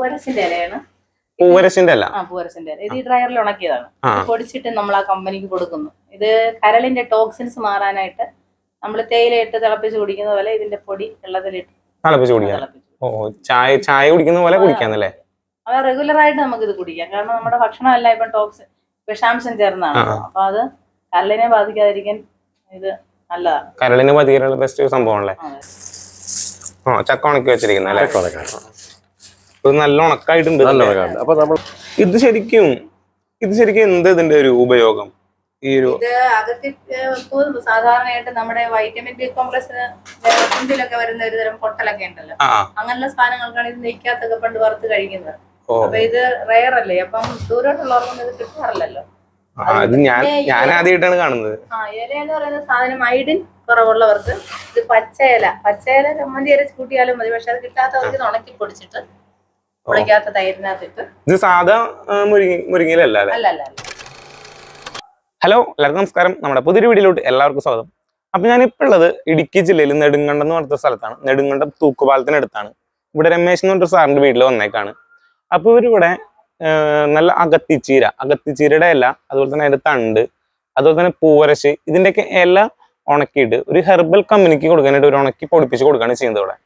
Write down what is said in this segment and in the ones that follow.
പൂവരസിന്റെ ഇലയാണ്. അല്ല ആ പൂവരസിന്റെ ഇല. ഇത് ഈ ഡ്രയറിൽ ഉണക്കിയതാണ്. പൊടിച്ചിട്ട് നമ്മൾ ആ കമ്പനിക്ക് കൊടുക്കുന്നു. ഇത് കരളിന്റെ ടോക്സിൻസ് മാറാനായിട്ട് നമ്മൾ തേയിലയിട്ട് തിളപ്പിച്ച് കുടിക്കുന്ന പോലെ ഇതിന്റെ പൊടി വെള്ളത്തിലിട്ട് തിളപ്പിച്ച് കുടിക്കാം. ഓ ചായ ചായ കുടിക്കുന്ന പോലെ കുടിക്കാന്നല്ലേ? അത് റെഗുലർ ആയിട്ട് നമുക്ക് ഇത് കുടിക്കാം. കാരണം നമ്മുടെ ഭക്ഷണം എല്ലാം ഇപ്പം ടോക്സ് വിഷാംശം ചേർന്നതാണ് ആ. അപ്പൊ അത് കരളിനെ ബാധിക്കാതിരിക്കാൻ ഇത് നല്ലതാണ്. കരളിനെ ബാധിക്കാനുള്ള ബെസ്റ്റ് സംഭവമാണല്ലേ. ആ ചക്ക ഉണക്കി വെച്ചിരിക്കുന്ന നല്ല ഉണക്കായിട്ടുണ്ട് നല്ല. ഉണക്കാണ് അപ്പൊ നമ്മൾ ഇത് ശരിക്കും ഇത് ശരിക്കും എന്ത് ഇതിന്റെ ഒരു ഉപയോഗം? ഈ ഒരു ഇത് അകത്തി സാധാരണയായിട്ട് നമ്മുടെ വൈറ്റമിൻ ബി കോംപ്ലക്സിന് വരുന്ന ഒരു തരം പൊട്ടലൊക്കെ ഉണ്ടല്ലോ. അങ്ങനെയുള്ള സാധനങ്ങൾക്കാണ് ഇത് നെയ്ക്കാത്തൊക്കെ പണ്ട് വറുത്ത് കഴിക്കുന്നത്. അപ്പൊ ഇത് റയർ അല്ലേ? അപ്പം ദൂരോട്ടുള്ളവർക്കൊന്നും ഇത് കിട്ടാറില്ലല്ലോ. ആ, അത് ഞാൻ ഞാൻ ആദ്യമായിട്ടാണ് കാണുന്നത്. ആ ഇല എന്ന് പറയുന്ന സാധനം ഐഡിൻ കുറവുള്ളവർക്ക് ഇത് പച്ചയില പച്ചയില ചമ്മന്തി അരച്ച് കൂട്ടിയാലും മതി. പക്ഷെ അത് കിട്ടാത്തവർക്ക് ഉണക്കി പൊടിച്ചിട്ട് പൊളിക്കാത്ത തൈരിനകത്തിട്ട് ഇത് സാധാ മുരിങ്ങ മുരിങ്ങയിലല്ല അല്ലേ? അല്ല അല്ല അല്ല. ഹലോ എല്ലാവർക്കും നമസ്കാരം. നമ്മുടെ പുതിയൊരു വീഡിയോയിലോട്ട് എല്ലാവർക്കും സ്വാഗതം. അപ്പൊ ഞാൻ ഇപ്പോൾ ഉള്ളത് ഇടുക്കി ജില്ലയിൽ നെടുങ്കണ്ടം എന്ന് പറഞ്ഞ സ്ഥലത്താണ്. നെടുങ്കണ്ടം തൂക്കുപാലത്തിനടുത്താണ്. ഇവിടെ രമേശ് എന്ന് പറഞ്ഞ സാറിന്റെ വീട്ടിൽ വന്നേക്കാണ്. അപ്പൊ ഇവരിവിടെ നല്ല അകത്തിച്ചീര അകത്തിച്ചീരയുടെ ഇല അതുപോലെ തന്നെ അതിന്റെ തണ്ട് അതുപോലെ തന്നെ പൂവരശ് ഇതിന്റെയൊക്കെ ഇല ഉണക്കിയിട്ട് ഒരു ഹെർബൽ കമ്പനിക്ക് കൊടുക്കാനായിട്ട് ഒരു ഉണക്കി പൊടിപ്പിച്ച് കൊടുക്കുകയാണ് ചെയ്യുന്നത് ഇവിടെ.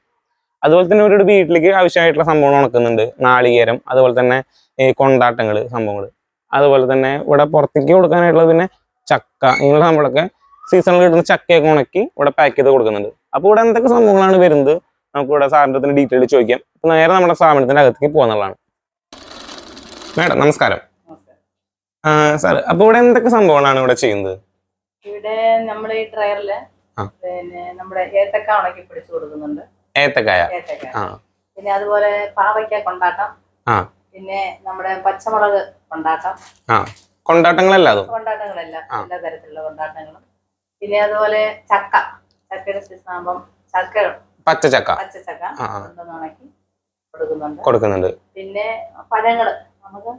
അതുപോലെ തന്നെ ഇവരുടെ വീട്ടിലേക്ക് ആവശ്യമായിട്ടുള്ള സംഭവങ്ങൾ ഉണക്കുന്നുണ്ട്. നാളികേരം അതുപോലെ തന്നെ ഈ കൊണ്ടാട്ടങ്ങൾ സംഭവങ്ങൾ അതുപോലെ തന്നെ ഇവിടെ പുറത്തേക്ക് കൊടുക്കാനായിട്ടുള്ള പിന്നെ ചക്ക ഇങ്ങനെയുള്ള സംഭവങ്ങളൊക്കെ സീസണിൽ കിട്ടുന്ന ചക്കയൊക്കെ ഉണക്കി ഇവിടെ പാക്ക് ചെയ്ത് കൊടുക്കുന്നുണ്ട്. അപ്പോൾ ഇവിടെ എന്തൊക്കെ സംഭവങ്ങളാണ് വരുന്നത്? നമുക്ക് ഇവിടെ സാധനത്തിന് ഡീറ്റെയിൽ ചോദിക്കാം. അപ്പൊ നേരെ നമ്മുടെ സ്ഥാപനത്തിന്റെ അകത്തേക്ക് പോകുന്നതാണ് മേഡം നമസ്കാരം. സാർ അപ്പോൾ ഇവിടെ എന്തൊക്കെ സംഭവങ്ങളാണ് ഇവിടെ ചെയ്യുന്നത്? ഇവിടെ നമ്മുടെ ഈ ട്രയറിൽ പിന്നെ നമ്മുടെ ഏത്തക്ക ഉണക്കി പിടിച്ചു കൊടുക്കുന്നുണ്ട്. ഏത്തക്കായ. ഏത്തക്ക ആ. പിന്നെ അതുപോലെ പാവയ്ക്ക കൊണ്ടാട്ടം. ആ. പിന്നെ നമ്മുടെ പച്ചമുളക് കൊണ്ടാട്ടം. ആ. കൊണ്ടാട്ടങ്ങളല്ല അതും? കൊണ്ടാട്ടങ്ങളെല്ലാം. എല്ലാ തരത്തിലുള്ള കൊണ്ടാട്ടങ്ങളും. പിന്നെ അതുപോലെ ചക്ക. ചക്കയുടെ സീസൺ ആകുമ്പം ചക്ക പച്ചച്ചക്ക. പച്ചച്ചക്ക പച്ച ചക്ക കൊണ്ടുവന്ന് ഉണക്കി കൊടുക്കുന്നുണ്ട്. കൊടുക്കുന്നുണ്ട്. പിന്നെ പഴങ്ങൾ. നമുക്ക്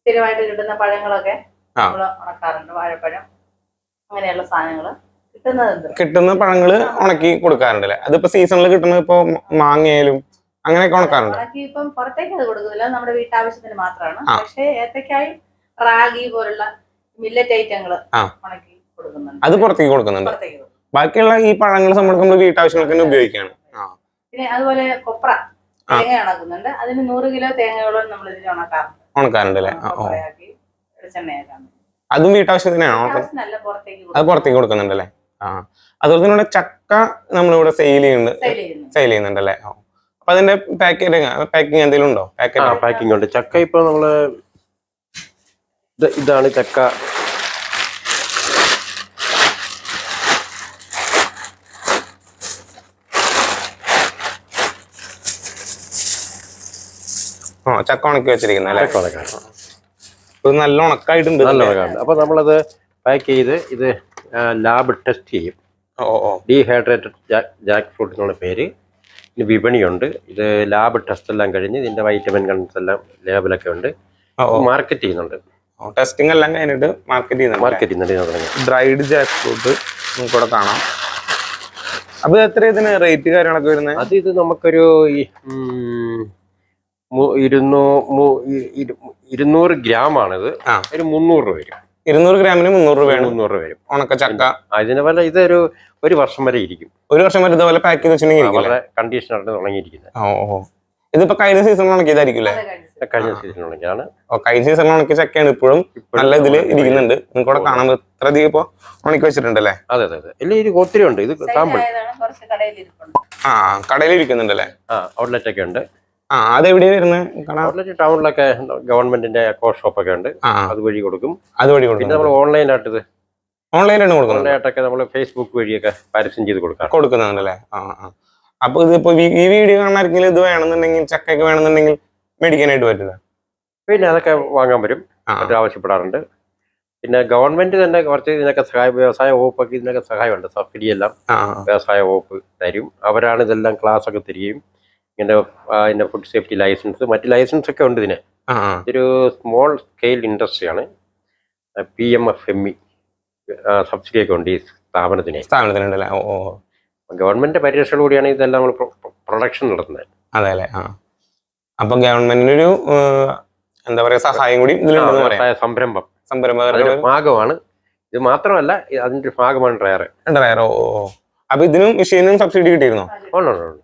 സ്ഥിരമായിട്ട് കിട്ടുന്ന പഴങ്ങളൊക്കെ. നമ്മൾ ഉണക്കാറുണ്ട്. വാഴപ്പഴം അങ്ങനെയുള്ള സാധനങ്ങൾ കിട്ടുന്നതുണ്ട് കിട്ടുന്ന പഴങ്ങൾ ഉണക്കി കൊടുക്കാറുണ്ട് അല്ലേ അതിപ്പോ സീസണിൽ കിട്ടുന്ന ഇപ്പൊ മാങ്ങയായാലും അങ്ങനെയൊക്കെ ഉണക്കാറുണ്ട്. ഉണക്കി ഇപ്പം പുറത്തേക്ക് അത് കൊടുക്കുന്നില്ല. നമ്മുടെ വീട്ടാവശ്യത്തിന് മാത്രമാണ്. പക്ഷേ ഏത്തക്കായി റാഗി പോലുള്ള മില്ലറ്റ് ഐറ്റങ്ങൾ ഉണക്കി കൊടുക്കുന്നുണ്ട്. അത് പുറത്തേക്ക് കൊടുക്കുന്നുണ്ട്. ബാക്കിയുള്ള ഈ പഴങ്ങൾ നമ്മൾ നമ്മൾ വീട്ടാവശ്യങ്ങൾക്ക് തന്നെ ഉപയോഗിക്കുകയാണ് പിന്നെ അതുപോലെ കൊപ്ര. തേങ്ങ ഉണക്കുന്നുണ്ട്. അതിന് നൂറ് കിലോ തേങ്ങയോളം നമ്മൾ ഇതിൽ ഉണക്കാറുണ്ട്. ഉണക്കാറുണ്ട് അല്ലേ? അതും വീട്ടാവശ്യത്തിനാണോ? അത് പുറത്തേക്ക് കൊടുക്കുന്നുണ്ട് അല്ലേ? ആ. അതുപോലെ തന്നെ ഇവിടെ ചക്ക നമ്മളിവിടെ സെയിൽ ചെയ്യുന്നുണ്ട്. സെയിൽ ചെയ്യുന്നു സെയിൽ ചെയ്യുന്നുണ്ട് അല്ലേ അപ്പൊ അതിന്റെ പാക്കേജിങ് പാക്കിങ് എന്തെങ്കിലും ഉണ്ടോ? പാക്കറ്റ് പാക്കിംഗ് ഉണ്ട്. ചക്ക ഇപ്പൊ നമ്മൾ ഇത് ഇതാണ് ചക്ക. ആ ചക്ക ഉണക്കി വെച്ചിരിക്കുന്ന അല്ലേ? ഇത് നല്ല ഉണക്കായിട്ടുണ്ട് നല്ല. ഉണക്കാണ് അപ്പൊ നമ്മളത് പാക്ക് ചെയ്ത് ഇത് ലാബ് ടെസ്റ്റ് ചെയ്യും. ഓ ഓ ഡീഹൈഡ്രേറ്റഡ് ജാക്ക് ഫ്രൂട്ട് എന്നുള്ള പേര്. ഇതിന് വിപണിയുണ്ട്. ഇത് ലാബ് ടെസ്റ്റ് എല്ലാം കഴിഞ്ഞ് ഇതിന്റെ വൈറ്റമിൻ കണ്ടൻസ് എല്ലാം ലേബലൊക്കെ ഉണ്ട്. മാർക്കറ്റ് ചെയ്യുന്നുണ്ട്. ടെസ്റ്റിംഗ് എല്ലാം കഴിഞ്ഞിട്ട് മാർക്കറ്റ് ചെയ്യുന്നുണ്ട് മാർക്കറ്റ് ചെയ്യുന്നുണ്ട് ഡ്രൈഡ് ജാക്ക് ഫ്രൂട്ട് നമുക്കിവിടെ കാണാം. അപ്പോൾ എത്ര ഇതിന് റേറ്റ് കാര്യങ്ങളൊക്കെ വരുന്നത്? അത് ഇത് നമുക്കൊരു ഇരുന്നൂ ഇരുന്നൂറ് ഗ്രാം ആണിത്. ഒരു മുന്നൂറ് രൂപ വരും. ഇരുന്നൂറ് ഗ്രാമിന് മുന്നൂറ് രൂപയാണ്. മുന്നൂറ് രൂപ വരും. ഉണക്ക ചക്ക. അതിന് പോലെ ഇതൊരു ഒരു വർഷം വരെ ഇരിക്കും. ഒരു വർഷം വരെ ഇതുപോലെ പാക്ക് ചെയ്ത് വെച്ചിട്ടുണ്ടെങ്കിൽ കണ്ടീഷനായിട്ട് തുടങ്ങിയിരിക്കുന്നത് ഓ ഓ ഇതിപ്പോ കഴിഞ്ഞ സീസണിൽ ഉണക്കിയതായിരിക്കും അല്ലേ അത് കഴിഞ്ഞ് സീസൺ ഉണക്കിയാണ് ഓ കഴിഞ്ഞ സീസണിൽ ഉണക്കിയ ചക്കയാണ് ഇപ്പോഴും നല്ല ഇതിൽ ഇരിക്കുന്നുണ്ട്. നിങ്ങൾക്ക് ഇവിടെ കാണാൻ ഇത്ര അധികം ഇപ്പൊ ഉണക്കി വെച്ചിട്ടുണ്ടല്ലേ? അതെ അതെ അതെ. ഇല്ല ഇത് ഒത്തിരി ഉണ്ട്. ഇത് സാമ്പിൾ. കുറച്ച് കടയിൽ ഇരിപ്പുണ്ട് ആ കടയിൽ ഇരിക്കുന്നുണ്ടല്ലേ ആ ഔട്ട്ലെറ്റ് ഒക്കെ ഉണ്ട്. ആ അതെവിടെയാ വരുന്നത് ടൗണിലൊക്കെ ഗവൺമെന്റിന്റെ ഷോപ്പ് ഒക്കെ ഉണ്ട്. അതുവഴി കൊടുക്കും. അതുവഴി കൊടുക്കും. നമ്മൾ ഓൺലൈനായിട്ട് ഇത് ഓൺലൈനാണ് കൊടുക്കുന്നത് ഓൺലൈനായിട്ടൊക്കെ നമ്മൾ ഫേസ്ബുക്ക് വഴിയൊക്കെ പരസ്യം ചെയ്ത് കൊടുക്കാം കൊടുക്കുന്നുണ്ടല്ലേ? ആ ആ. അപ്പൊ ഇതിപ്പോ ഈ- വീഡിയോ കാണാനായിരിക്കും ഇത് വേണമെന്നുണ്ടെങ്കിൽ ചക്കയൊക്കെ വേണമെന്നുണ്ടെങ്കിൽ മേടിക്കാനായിട്ട് പറ്റില്ല? പിന്നെ അതൊക്കെ വാങ്ങാൻ വരും. ആവശ്യപ്പെടാറുണ്ട്. പിന്നെ ഗവൺമെന്റ് തന്നെ കുറച്ച് ഇതിനൊക്കെ സഹായം വ്യവസായ വകുപ്പൊക്കെ ഇതിനൊക്കെ സഹായമുണ്ട്. സബ്സിഡി എല്ലാം വ്യവസായ വകുപ്പ് തരും. അവരാണ് ഇതെല്ലാം ക്ലാസ് ഒക്കെ തരികയും ഇങ്ങനെ അതിന്റെ ഫുഡ് സേഫ്റ്റി ലൈസൻസ് മറ്റ് ലൈസൻസ് ഒക്കെ ഉണ്ട് ഇതിന്. ഇതൊരു small scale ഇൻഡസ്ട്രിയാണ് P M F M E subsidy ഒക്കെ ഉണ്ട് ഈ സ്ഥാപനത്തിന്. സ്ഥാപനത്തിനുണ്ടല്ലേ? ഓ കൂടിയാണ് പരിരക്ഷയോടുകൂടിയാണ് ഇതെല്ലാം നമ്മൾ പ്രൊഡക്ഷൻ നടത്തുന്നത്. അതെ അല്ലേ ആ. അപ്പൊ ഗവൺമെന്റിനൊരു എന്താ പറയാ സഹായം കൂടി സംരംഭം. സംരംഭകരുടെ ഭാഗമാണ്. ഇത് മാത്രമല്ല അതിന്റെ ഒരു ഭാഗമാണ് ഡ്രയർ ഡ്രയർ ഓ. അപ്പൊ ഇതിനും മെഷീനും സബ്സിഡി കിട്ടിയിരുന്നോ.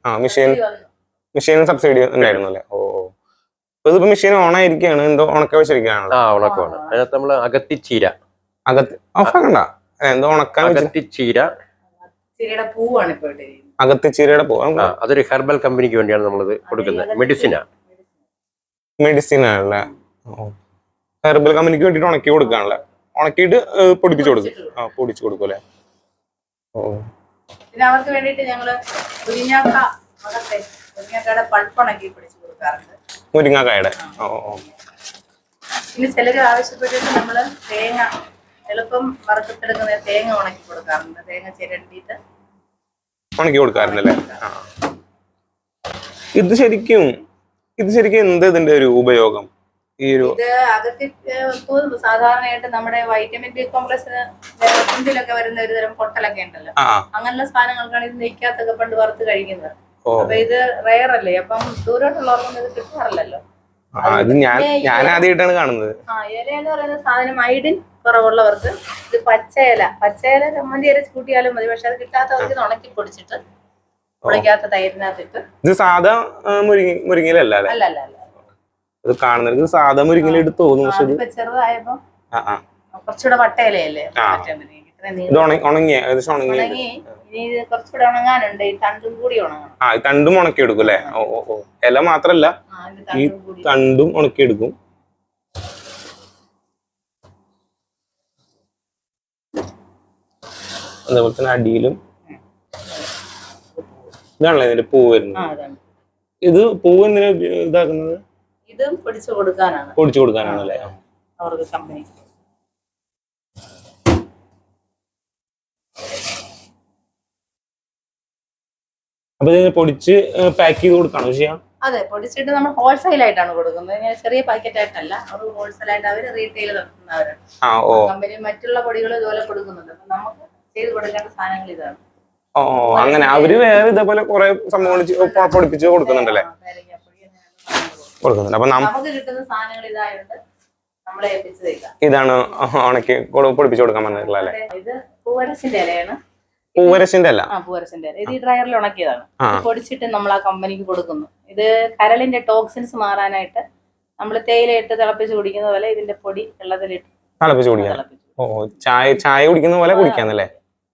ആ മെഷീൻ മെഷീനും സബ്സിഡി ഉണ്ടായിരുന്നു അല്ലേ ഓ. ഇതിപ്പോ മെഷീൻ ഓൺ ആയിരിക്കാണ് എന്തോ ഉണക്ക വെച്ചിരിക്കുകയാണല്ലോ. ആ ഉണക്കമാണ്. അതിനകത്ത് നമ്മൾ അകത്തിച്ചീര. അകത്ത് ഓഫാക്കണ്ട എന്തോ ഉണക്കാൻ ഇപ്പൊ ഇട്ടിരിക്കുന്നത് അകത്ത് ചീരയുടെ ആ അതൊരു ഹെർബൽ കമ്പനിക്ക് വേണ്ടിയാണ് നമ്മളിത് കൊടുക്കുന്നത്. മെഡിസിനാ. മെഡിസിൻ ആണല്ലേ ഹെർബൽ കമ്പനിക്ക് വേണ്ടിട്ട് ഉണക്കി കൊടുക്കാണല്ലേ? ഉണക്കിയിട്ട് പൊടിപ്പിച്ചു കൊടുക്കും. ആ പൊടിച്ചു കൊടുക്കും അല്ലേ? ഓ. പിന്നെ അവർക്ക് വേണ്ടിയിട്ട് ഞങ്ങൾ മുരിങ്ങാക്ക അകത്തെ മുരിങ്ങാക്കയുടെ പൾപ്പണക്കി പിടിച്ചു കൊടുക്കാറുണ്ട്. മുരിങ്ങാക്കായുടെ. ഓ ഓ. പിന്നെ ആവശ്യപ്പെട്ടിട്ട് നമ്മൾ തേങ്ങ എളുപ്പം വറുത്തെടുക്കുന്ന തേങ്ങ ഉണക്കി കൊടുക്കാറുണ്ട്. തേങ്ങ ചിരണ്ടിയിട്ട് ഉണക്കി കൊടുക്കാറുണ്ടല്ലേ? ഇത് ശരിക്കും ഇത് ശരിക്കും എന്ത് ഇതിന്റെ ഒരു ഉപയോഗം? ഈ ഒരു ഇത് അകത്തി സാധാരണയായിട്ട് നമ്മുടെ വൈറ്റമിൻ ബി കോംപ്ലക്സിന് ഒക്കെ വരുന്ന ഒരു തരം പൊട്ടലൊക്കെ ഉണ്ടല്ലോ. അങ്ങനെയുള്ള സാധനങ്ങൾക്കാണ് ഇത് നെയ്ക്കാത്തൊക്കെ പണ്ട് വറുത്ത് കഴിക്കുന്നത്. അപ്പൊ ഇത് റയർ അല്ലേ അപ്പം ദൂരോട്ടുള്ളവർക്കൊന്നും ഇത് കിട്ടാറില്ലല്ലോ. ആ, ഇത് ഞാൻ ഞാൻ ആദ്യമായിട്ടാണ് കാണുന്നത്. ആ ഇല എന്ന് പറയുന്ന സാധനം ഐഡിൻ കുറവുള്ളവർക്ക് ഇത് പച്ചയില പച്ചയില ചമ്മന്തി അരച്ച് കൂട്ടിയാലും മതി. പക്ഷെ അത് കിട്ടാത്തവർക്ക് ഇത് ഉണക്കി പൊടിച്ചിട്ട് ഉണക്കാത്ത തൈരിനകത്തിട്ട് ഇത് സാധാ മുരിങ്ങ മുരിങ്ങയിലല്ല അല്ല? അല്ല അല്ല ഇത് സാധാ മുരിങ്ങയിലെടുത്ത് തോന്നുന്നു. പക്ഷെ ഇത് ചെറുതായപ്പോ കുറച്ചുകൂടെ വട്ടയിലയല്ലേ? ഇത് ഉണങ്ങിയ ഏകദേശം ഉണങ്ങിയ ഇനി ഇത് കുറച്ചുകൂടെ ഉണങ്ങാനുണ്ട്. ഈ തണ്ടും കൂടി ഉണങ്ങണം. ആ തണ്ടും ഉണക്കി എടുക്കും അല്ലേ ഓ ഓ ഓ. ഇല മാത്രല്ല ഈ തണ്ടും ഉണക്കി എടുക്കും അതേപോലെ തന്നെ അടിയിലും. ഇതാണല്ലോ ഇതിന്റെ പൂ വരുന്നത്? ഇത് പൂ എന്തിനാ ഇതാക്കുന്നത്? ഇതും പൊടിച്ചു കൊടുക്കാനാണ്. പൊടിച്ചു കൊടുക്കാനാണല്ലേ? അവർക്ക് കമ്പനി അപ്പൊ ഇതിനെ പൊടിച്ച് പാക്ക് ചെയ്ത് കൊടുക്കാണോ ചെയ്യാം? അതെ പൊടിച്ചിട്ട് നമ്മൾ ഹോൾസെയിൽ ആയിട്ടാണ് കൊടുക്കുന്നത്. ഇങ്ങനെ ചെറിയ പാക്കറ്റ് ആയിട്ടല്ല. അവർ ഹോൾസെയിൽ ആയിട്ട് അവർ റീറ്റെയിൽ നടത്തുന്നവരാണ് ആ കമ്പനി മറ്റുള്ള പൊടികൾ ഇതുപോലെ കൊടുക്കുന്നുണ്ട്. അപ്പൊ നമുക്ക് ചെയ്ത് കൊടുക്കേണ്ട സാധനങ്ങൾ ഇതാണ്. ഓ അങ്ങനെ. അവർ വേറെ ഇതേപോലെ കുറെ സംഭവങ്ങൾ പൊടിപ്പിച്ച് കൊടുക്കുന്നുണ്ടല്ലേ? കൊടുക്കുന്നുണ്ട്. അപ്പൊ നമുക്ക് കിട്ടുന്ന സാധനങ്ങൾ ഇതായതുകൊണ്ട് ഇതാണ് ഉണക്കി പൊടിപ്പിച്ച് കൊടുക്കാൻ പറഞ്ഞിട്ടുള്ള ഇത് പൂവരസിന്റെ ഇലയാണ്. പൂവരശിന്റെ അല്ല? ആ പൂവരസിന്റെ ഇല ഇത് ഈ ഡ്രയറിൽ ഉണക്കിയതാണ്. പൊടിച്ചിട്ട് നമ്മൾ ആ കമ്പനിക്ക് കൊടുക്കുന്നു. ഇത് കരളിന്റെ ടോക്സിൻസ് മാറാനായിട്ട് നമ്മൾ തേയിലയിട്ട് തിളപ്പിച്ച് കുടിക്കുന്ന പോലെ ഇതിന്റെ പൊടി വെള്ളത്തിലിട്ട് തിളപ്പിച്ച് ഓ ചായ ചായ കുടിക്കുന്ന പോലെ കുടിക്കാന്നല്ലേ?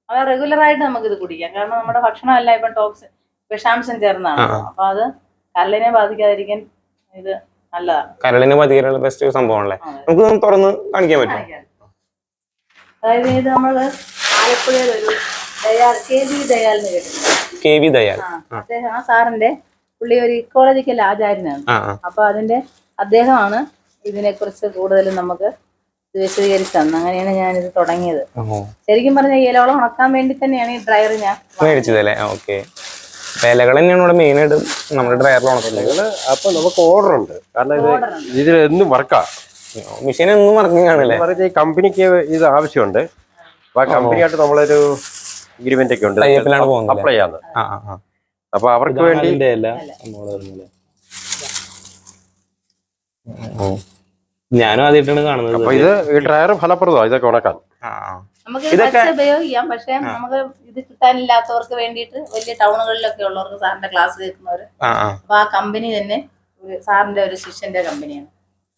അത് റെഗുലർ ആയിട്ട് നമുക്ക് ഇത് കുടിക്കാം. കാരണം നമ്മുടെ ഭക്ഷണം അല്ല ഇപ്പം ടോക്സിൻ വിഷാംശം ചേർന്നാണ്. അപ്പൊ അത് കരളിനെ ബാധിക്കാതിരിക്കാൻ ഇത് നല്ലതാണ്. കരളിനെ ബാധിക്കാനുള്ള ബെസ്റ്റ് സംഭവമാണല്ലേ. നമുക്ക് തുറന്ന് കാണിക്കാൻ പറ്റും അതായത് ഇത് നമ്മൾ ആലപ്പുഴയിൽ ഒരു ദയാൽ കെ വി ദയാൽ എന്ന് കേട്ടിട്ടുണ്ട്. K V Dayal. ആ, അദ്ദേഹം ആ സാറിന്റെ പുള്ളി ഒരു ഇക്കോളജിക്കൽ ആചാര്യനാണ് അപ്പൊ അതിന്റെ അദ്ദേഹമാണ് ഇതിനെ കുറിച്ച് കൂടുതലും നമുക്ക് ഇത് വിശദീകരിച്ചു ഞാൻ അങ്ങനെയാണ് ഞാനിത് തുടങ്ങിയത്. ശരിക്കും പറഞ്ഞാൽ ഏലോളം ഇലവളം ഉണക്കാൻ വേണ്ടി തന്നെയാണ് ഈ ഡ്രയർ ഞാൻ മേടിച്ചതല്ലേ? ഓക്കെ. ഇലകൾ തന്നെയാണ് ഇവിടെ മെയിൻ ആയിട്ട് നമ്മുടെ ഡ്രയറിൽ ഉണക്കുന്നത്. അപ്പൊ നമുക്ക് ഓർഡർ ഉണ്ട്. കാരണം ഇത് ഇതിൽ എന്നും വർക്കാ മെഷീൻ എന്നും വർക്കിംഗ് ആണല്ലേ പറഞ്ഞ കമ്പനിക്ക് ഇത് ആവശ്യമുണ്ട്. അപ്പൊ ആ കമ്പനിയായിട്ട് നമ്മളൊരു അഗ്രിമെന്റ് ഒക്കെ ഉണ്ട്. അപ്ലൈ ചെയ്യാന്ന് അപ്പൊ അവർക്ക് വേണ്ടി. ഞാനും ആദ്യമായിട്ടാണ് കാണുന്നത് അപ്പൊ ഇത്. ഈ ഡ്രയർ ഫലപ്രദമാണ് ഇതൊക്കെ ആ. നമുക്ക് ഇതൊക്കെ- ഉപയോഗിക്കാം പക്ഷെ നമുക്ക് ഇത് കിട്ടാനില്ലാത്തവർക്ക് വേണ്ടിയിട്ട് വലിയ ടൗണുകളിലൊക്കെ ഉള്ളവർക്ക് സാറിന്റെ ക്ലാസ് കേൾക്കുന്നവർ അപ്പൊ ആ കമ്പനി തന്നെ സാറിന്റെ ഒരു ശിഷ്യന്റെ കമ്പനിയാണ്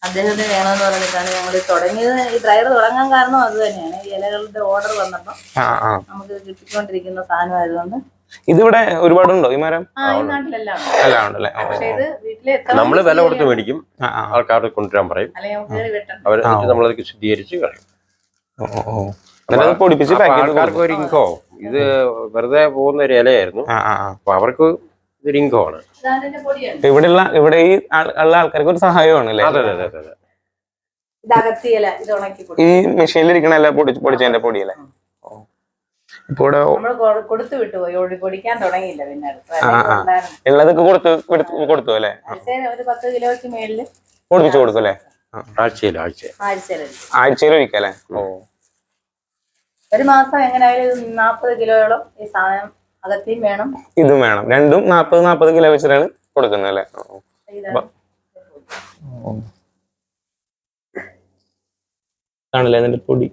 അദ്ദേഹത്തിന് വേണമെന്ന് പറഞ്ഞിട്ടാണ് ഞങ്ങൾ തുടങ്ങിയത് ഈ ഡ്രൈവർ തുടങ്ങാൻ കാരണം അത് തന്നെയാണ്. ഈ ഇലകളുടെ ഓർഡർ വന്നപ്പോൾ നമുക്ക് കിട്ടിക്കൊണ്ടിരിക്കുന്ന സാധനമായതുകൊണ്ട് ഇതിവിടെ ഒരുപാടുണ്ടോ ഈ മരം? ആ ഈ അല്ല ഉണ്ടല്ലേ? പക്ഷെ ഇത് വീട്ടിലെ എത്ര നമ്മൾ വില കൊടുത്ത് മേടിക്കും. ആൾക്കാർ കൊണ്ടുവരാൻ പറയും. ആ. നമ്മളത് ശുദ്ധീകരിച്ച് കളയും. പൊടിപ്പിച്ച് ആൾക്കാർക്ക് ഒരു ഇൻകോ. ഇത് വെറുതെ പോകുന്ന ഒരു ഇലയായിരുന്നു. ആ ആ ആ. അപ്പൊ അവർക്ക് ഇതൊരു ഇവിടെയുള്ള ഇവിടെ ഈ ഉള്ള ആൾക്കാർക്ക് ഒരു സഹായമാണ് അല്ലേ അതെ അതെ. അതെ അതെ ഈ മെഷീനിലിരിക്കണ എല്ലാം പൊടി പൊടിച്ചതിന്റെ പൊടിയല്ലേ. ഇപ്പൊ ഇവിടെ കൊടുത്തു വിട്ടു പോയി. പൊടിക്കാൻ തുടങ്ങിയില്ല പിന്നെ. ഉള്ളതൊക്കെ കൊടുത്തു അല്ലേ? ആഴ്ചയിൽ ഒരു പത്ത് കിലോയ്ക്ക് മേളിൽ പൊടിപ്പിച്ച് കൊടുക്കും അല്ലേ? ആഴ്ചയിൽ ആഴ്ചയിൽ. ഒഴിക്കല്ലേ ഓ. ഒരു മാസം എങ്ങനെയായാലും നാപ്പത് കിലോയോളം ഈ സാധനം അകത്തിയും വേണം. ഇതും വേണം. രണ്ടും നാപ്പത് നാപ്പത് കിലോ വെച്ചിട്ടാണ് കൊടുക്കുന്നത് അല്ലേ? ആണല്ലേ അതിന്റെ പൊടി?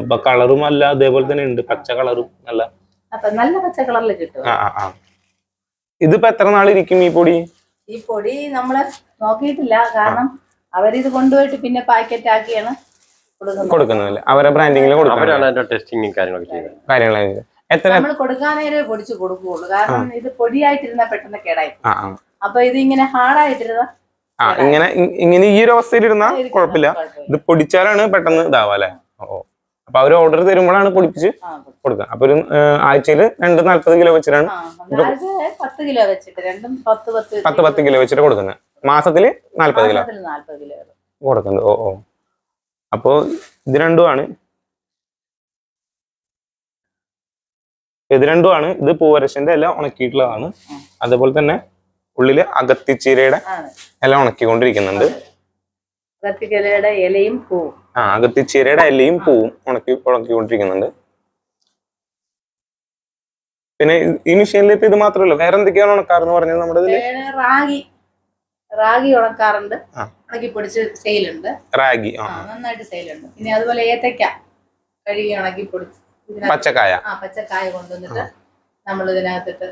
അപ്പൊ കളറും അല്ല അതേപോലെ തന്നെ ഉണ്ട്. പച്ച കളറും നല്ല നല്ല പച്ച കളറിൽ കിട്ടും. ഇതിപ്പോ എത്ര നാളിരിക്കും ഈ പൊടി? ഈ പൊടി നമ്മൾ നോക്കിയിട്ടില്ല. കാരണം അവരിത് കൊണ്ടുപോയിട്ട് പിന്നെ പാക്കറ്റ് ആക്കിയാണ് കൊടുക്കുന്നത് കൊടുക്കുന്നതല്ലേ അവരെ ബ്രാൻഡിങ്ങിൽ കൊടുക്കും കാര്യങ്ങളൊക്കെ എത്ര? പൊടിച്ച് കൊടുക്കുകയുള്ളൂ. കാരണം ഇത് പൊടിയായിട്ടിരുന്ന പെട്ടെന്ന് കേടായി അപ്പൊ ഇത് ഇങ്ങനെ ഹാർഡായിട്ടിരുന്ന ആ ഇങ്ങനെ ഇങ്ങനെ ഈ ഒരു അവസ്ഥയിൽ ഇരുന്നാ കുഴപ്പമില്ല. ഇത് പൊടിച്ചാലാണ് പെട്ടെന്ന് അല്ലെ? ഓ അപ്പൊ അവർ ഓർഡർ തരുമ്പോഴാണ് പൊടിപ്പിച്ച് കൊടുക്കുക. അപ്പൊ ഒരു ആഴ്ചയിൽ രണ്ട് നാല്പത് കിലോ വെച്ചിട്ടാണ് പത്ത് കിലോ വെച്ചിട്ട് രണ്ടും പത്ത് പത്ത് പത്ത് കിലോ വെച്ചിട്ട് കൊടുക്കുന്നത് മാസത്തിൽ നാല്പത് കിലോ മാസത്തിൽ നാല്പത് കിലോ കൊടുക്കുന്നത് ഓ ഓ. അപ്പോ ഇത് രണ്ടുമാണ്. ഇത് രണ്ടുമാണ്. ഇത് പൂവരശന്റെ എല്ലാം ഉണക്കിയിട്ടുള്ളതാണ്. അതുപോലെ തന്നെ ഉള്ളിൽ അകത്തിച്ചീരയുടെ ഇല ഉണക്കിക്കൊണ്ടിരിക്കുന്നുണ്ട്. ഇലയും പൂവും. ആ അകത്തിച്ചീരയുടെ ഇലയും പൂവും ഉണക്കി ഉണക്കിക്കൊണ്ടിരിക്കുന്നുണ്ട്. പിന്നെ ഈ- മെഷീനിൽ ഇപ്പൊ ഇത് മാത്രമല്ല വേറെ എന്തൊക്കെയാണ് ഉണക്കാറെന്ന് പറഞ്ഞത് നമ്മുടെ ഇതിൽ? റാഗി. റാഗി ഉണക്കാറുണ്ട്. ഉണക്കി പൊടിച്ച് സെയിലുണ്ട്. റാഗി നന്നായിട്ട് സെയിലുണ്ട്. പിന്നെ അതുപോലെ ഏത്തക്ക കഴുകി ഉണക്കി പൊടിച്ച് പച്ചക്കായ. ആ പച്ചക്കായ കൊണ്ടുവന്നിട്ട് നമ്മൾ ഇതിനകത്തിട്ട്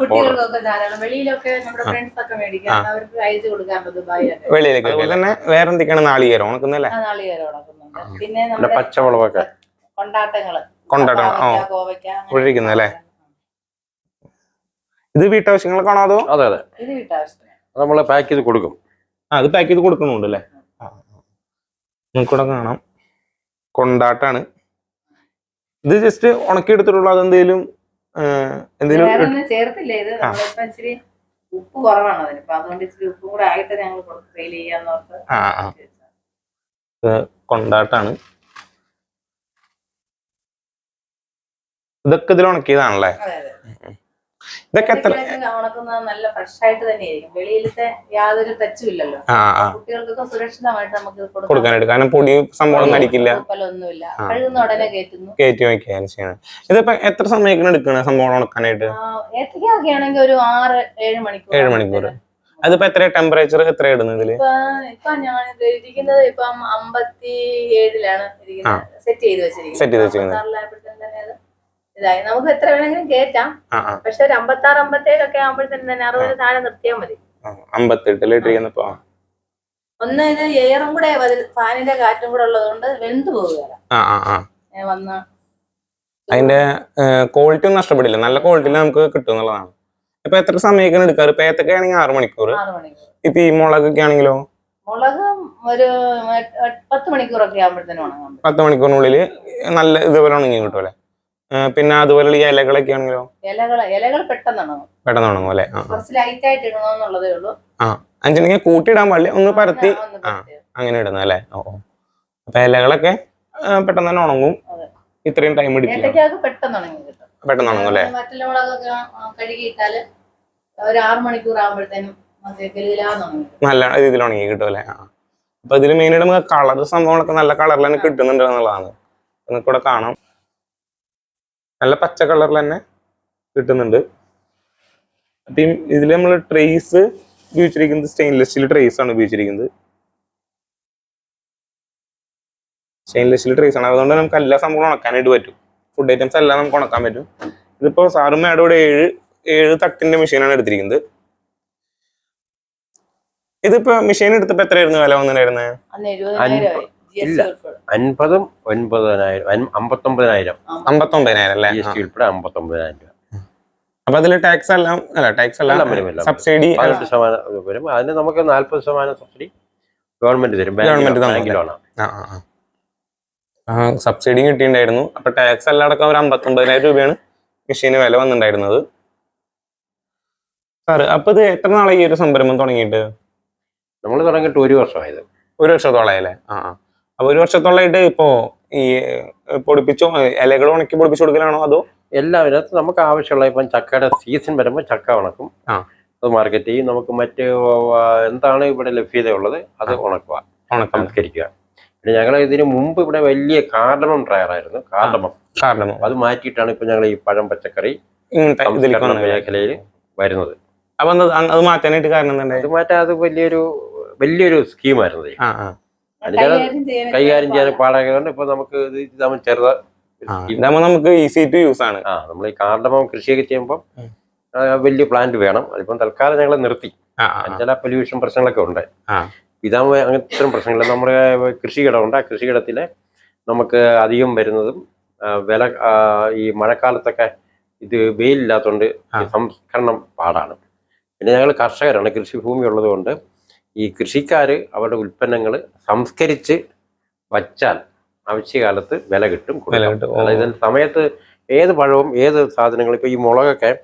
കുട്ടികൾക്കൊക്കെ ധാരാളം വെളിയിലൊക്കെ നമ്മുടെ ഫ്രണ്ട്സ് ഒക്കെ മേടിക്കാൻ അവർക്ക് അയച്ചു കൊടുക്കാറുണ്ട് ദുബായിലൊക്കെ. വെളിയിലൊക്കെ അതുപോലെ തന്നെ വേറെ എന്തൊക്കെയാണ് നാളികേരം ഉണക്കുന്നല്ലേ? ആ നാളികേരം ഉണക്കുന്നുണ്ട്. പിന്നെ പിന്നെ നമ്മുടെ പച്ചമുളകൊക്കെ. കൊണ്ടാട്ടങ്ങൾ. കൊണ്ടാട്ടം കോവയ്ക്ക? ഇത് വീട്ടാവശ്യങ്ങൾക്കാണോ അതോ? അതെ അതെ. ഇത് വീട്ടാവശ്യത്തിന്. അത് നമ്മൾ പാക്ക് ചെയ്ത് കൊടുക്കും. ആ അത് പാക്ക് ചെയ്ത് കൊടുക്കണമുണ്ട് അല്ലേ നമുക്കിവിടെ കാണാം. കൊണ്ടാട്ടാണ്. ഇത് ജസ്റ്റ് ഉണക്കി എടുത്തിട്ടുള്ളൂ അതെന്തേലും എന്തെങ്കിലും വേറെ ചേർത്തില്ല? ഇത് ഇച്ചിരി ഉപ്പ് കുറവാണ് അതിന്. അപ്പൊ അതുകൊണ്ട് ഇച്ചിരി ഉപ്പും കൂടെ ആയിട്ട് ഞങ്ങൾ സെയിൽ ചെയ്യാന്ന് ഓർത്ത് ആ ആ. കൊണ്ടാട്ടാണ്. ഇതൊക്കെ ഇതിൽ ഉണക്കിയതാണല്ലേ? അതെ അതെ. ഇതൊക്കെ എത്ര നല്ല ഫ്രഷ് ആയിട്ട് തന്നെ ആയിരിക്കും വെളിയിലത്തെ യാതൊരു ടച്ചും ഇല്ലല്ലോ. കുട്ടികൾക്കൊക്കെ സുരക്ഷിതമായിട്ട് നമുക്ക് കൊടുക്കാനായിട്ട് കാരണം പൊടി സംഭവം അടിക്കില്ല. കഴുകുന്ന ഉടനെ കയറ്റുന്നു. കയറ്റി വയ്ക്കുകയാണ് ചെയ്യണം. ഇതിപ്പോ എത്ര സമയം എടുക്കണ സംഭവം ഉണക്കാനായിട്ട്? ആ, ഏത്തയ്ക്ക ആണെങ്കിൽ ഒരു ആറ് ഏഴ് മണിക്കൂർ. ഏഴ് മണിക്കൂർ. അതിപ്പോ എത്ര ടെമ്പറേച്ചർ എത്ര ഇടുന്നത് ഇതിൽ? ഇപ്പൊ ഞാൻ ഇരിക്കുന്നത് ഇപ്പം അമ്പത്തി ഏഴിലാണ് സെറ്റ് ചെയ്ത് വെച്ചിരിക്കുന്നത്. സെറ്റ് ചെയ്ത് വെച്ചിരിക്കുന്നത്. ഇതായി നമുക്ക് എത്ര വേണമെങ്കിലും കയറ്റാം ആ പക്ഷെ ഒരു അമ്പത്തി ആറ് അമ്പത്തി ഏഴൊക്കെ ആകുമ്പോഴത്തേനും തന്നെ അറുപത് താഴെ നിർത്തിയാൽ മതി. ആ, ലിറ്റർ ഇട്ടിരിക്കുന്നപ്പോ ഒന്ന് ഇത് എയറും കൂടെ ഫാനിന്റെ കാറ്റും കൂടെ ഉള്ളതുകൊണ്ട് വെന്ത് പോവുകയാണ്. വന്ന അതിന്റെ ക്വാളിറ്റി ഒന്നും നഷ്ടപ്പെടില്ല. നല്ല ക്വാളിറ്റിയിൽ നമുക്ക് കിട്ടും എന്നുള്ളതാണ്. ഇപ്പൊ എത്ര സമയക്കാണ് എടുക്കാറ്? പേത്തൊക്കെ ആണെങ്കിൽ ആറ് മണിക്കൂർ ഇപ്പൊ ഈ മുളകൊക്കെ ആണെങ്കിലോ? മുളക് ഒരു പത്ത് മണിക്കൂറൊക്കെ ആകുമ്പോഴത്തേനും പത്ത് മണിക്കൂറിനുള്ളിൽ നല്ല ഇതുപോലെ ഉണങ്ങി കിട്ടുമല്ലേ പിന്നെ അതുപോലെ ഈ ഇലകളൊക്കെ ആണെങ്കിലോ? ഇലകൾ ഇലകൾ പെട്ടെന്ന് പെട്ടെന്നാണോ പെട്ടെന്ന് ഉണങ്ങും അല്ലേ കുറച്ച് ലൈറ്റ് ആയിട്ട് ഇടണമെന്നുള്ളതേ ഉള്ളൂ. അഞ്ചിനെങ്കിൽ കൂട്ടിയിടാൻ പാടില്ല. ഒന്ന് പരത്തി. ആ. അങ്ങനെ ഇടുന്ന അല്ലേ? ഓ. അപ്പൊ ഇലകളൊക്കെ പെട്ടെന്ന് തന്നെ ഉണങ്ങും. ഇത്രയും ടൈം എടുക്കും പെട്ടെന്ന് ഉണങ്ങി കിട്ടും. പെട്ടെന്ന് ഉണങ്ങും അല്ലേ കഴുകിയിട്ടാൽ ഒരു ആറ് മണിക്കൂർ ആകുമ്പോഴത്തേനും നല്ല രീതിയിൽ ഉണങ്ങി കിട്ടും അല്ലേ? അപ്പൊ ഇതിൽ മെയിൻ ആയിട്ട് നമുക്ക് കളർ സംഭവങ്ങളൊക്കെ നല്ല കളറിൽ തന്നെ കിട്ടുന്നുണ്ട് എന്നുള്ളതാണ്. ഇവിടെ കാണാം. നല്ല പച്ച കളറിൽ തന്നെ കിട്ടുന്നുണ്ട്. അപ്പം ഇതിൽ നമ്മൾ ട്രേസ് ഉപയോഗിച്ചിരിക്കുന്നത് സ്റ്റെയിൻലെസ് സ്റ്റീൽ ട്രേസ് ആണ് ഉപയോഗിച്ചിരിക്കുന്നത്. സ്റ്റെയിൻലെസ് സ്റ്റീൽ ട്രേസ് ആണ്. അതുകൊണ്ട് നമുക്ക് എല്ലാ സംഭവങ്ങളും ഉണക്കാനായിട്ട് പറ്റും. ഫുഡ് ഐറ്റംസ് എല്ലാം നമുക്ക് ഉണക്കാൻ പറ്റും. ഇതിപ്പോൾ സാറും മാഡം ഇവിടെ ഏഴ് ഏഴ് തട്ടിന്റെ മെഷീനാണ് എടുത്തിരിക്കുന്നത്. ഇതിപ്പോ മെഷീൻ എടുത്തപ്പോ എത്രയായിരുന്നു വില വന്നിട്ടുണ്ടായിരുന്നത് ഇല്ല. അൻപതും ഒൻപതിനായിരം അമ്പത്തൊമ്പതിനായിരം. അമ്പത്തൊമ്പതിനായിരം അല്ലേ? ജി എസ് ടി ഉൾപ്പെടെ അമ്പത്തൊമ്പതിനായിരം രൂപ. അപ്പൊ അതിൽ ടാക്സ് എല്ലാം അല്ല ടാക്സ് എല്ലാം സബ്സിഡി പതിനെട്ട് ശതമാനം വരും. അതിന് നമുക്ക് നാല്പത് ശതമാനം സബ്സിഡി ഗവൺമെന്റ് തരും. ഗവൺമെന്റ്. ബാങ്കിലാണ് സബ്സിഡി കിട്ടിയിട്ടുണ്ടായിരുന്നു. അപ്പൊ ടാക്സ് എല്ലാം അടക്കം ഒരു അമ്പത്തൊമ്പതിനായിരം രൂപയാണ് മെഷീന് വില വന്നിട്ടുണ്ടായിരുന്നത്. സാറ് അപ്പൊ ഇത് എത്ര നാളായി ഈ ഒരു സംരംഭം തുടങ്ങിയിട്ട്? നമ്മൾ തുടങ്ങിയിട്ട് ഒരു വർഷമായത്. ഒരു വർഷത്തോളായല്ലേ ആ ആ. അപ്പൊ ഒരു വർഷത്തോളായിട്ട് ഇപ്പോ ഈ പൊടിപ്പിച്ചോ ഇലകൾ ഉണക്കി പൊടിപ്പിച്ചു കൊടുക്കലാണോ അതോ? എല്ലാവരും നമുക്ക് ആവശ്യമുള്ള ഇപ്പം ചക്കയുടെ സീസൺ വരുമ്പോൾ ചക്ക ഉണക്കും. അത് മാർക്കറ്റ് ചെയ്യും. നമുക്ക് മറ്റ് എന്താണ് ഇവിടെ ലഭ്യതയുള്ളത് അത് ഉണക്കുക. ഉണക്കം സംസ്കരിക്കുക. പിന്നെ ഞങ്ങൾ ഇതിന് മുമ്പ് ഇവിടെ വലിയ കാർഡമം ഡ്രയറായിരുന്നു കാർഡമം. കാർഡമം. അത് മാറ്റിയിട്ടാണ് ഇപ്പൊ ഞങ്ങൾ ഈ പഴം പച്ചക്കറി മേഖലയിൽ വരുന്നത്. അപ്പൊ അത് മാറ്റാനായിട്ട് കാരണം അത് മാറ്റാൻ അത് വലിയൊരു വലിയൊരു സ്കീമായിരുന്നു കൈകാര്യം ചെയ്യാൻ കൈകാര്യം ചെയ്യാൻ പാടായതുകൊണ്ട് ഇപ്പൊ നമുക്ക് ഇത് ഇത് നമ്മൾ ചെറുത ആ. നമുക്ക് ഈസി ടു യൂസ് ആണ്. ആ നമ്മൾ ഈ കാർഡമം കൃഷിയൊക്കെ ചെയ്യുമ്പോൾ വലിയ പ്ലാന്റ് വേണം. അതിപ്പം തൽക്കാലം ഞങ്ങളെ നിർത്തി. ചില പൊല്യൂഷൻ പ്രശ്നങ്ങളൊക്കെ ഉണ്ട്. ഇതാകുമ്പോൾ അങ്ങനത്തെ ഇത്തരം പ്രശ്നങ്ങൾ നമ്മുടെ കൃഷിയിടമുണ്ട് ആ കൃഷിയിടത്തിൽ നമുക്ക് അധികം വരുന്നതും വില ഈ മഴക്കാലത്തൊക്കെ ഇത് വെയിലില്ലാത്തതുകൊണ്ട് സംസ്കരണം പാടാണ്. പിന്നെ ഞങ്ങൾ കർഷകരാണ്. കൃഷിഭൂമി ഉള്ളതുകൊണ്ട് ഈ കൃഷിക്കാർ അവരുടെ ഉൽപ്പന്നങ്ങൾ സംസ്കരിച്ച് വച്ചാൽ ആവശ്യകാലത്ത് വില കിട്ടും. അതായത് സമയത്ത് ഏത് പഴവും ഏത് സാധനങ്ങളും ഇപ്പോൾ ഈ മുളകൊക്കെ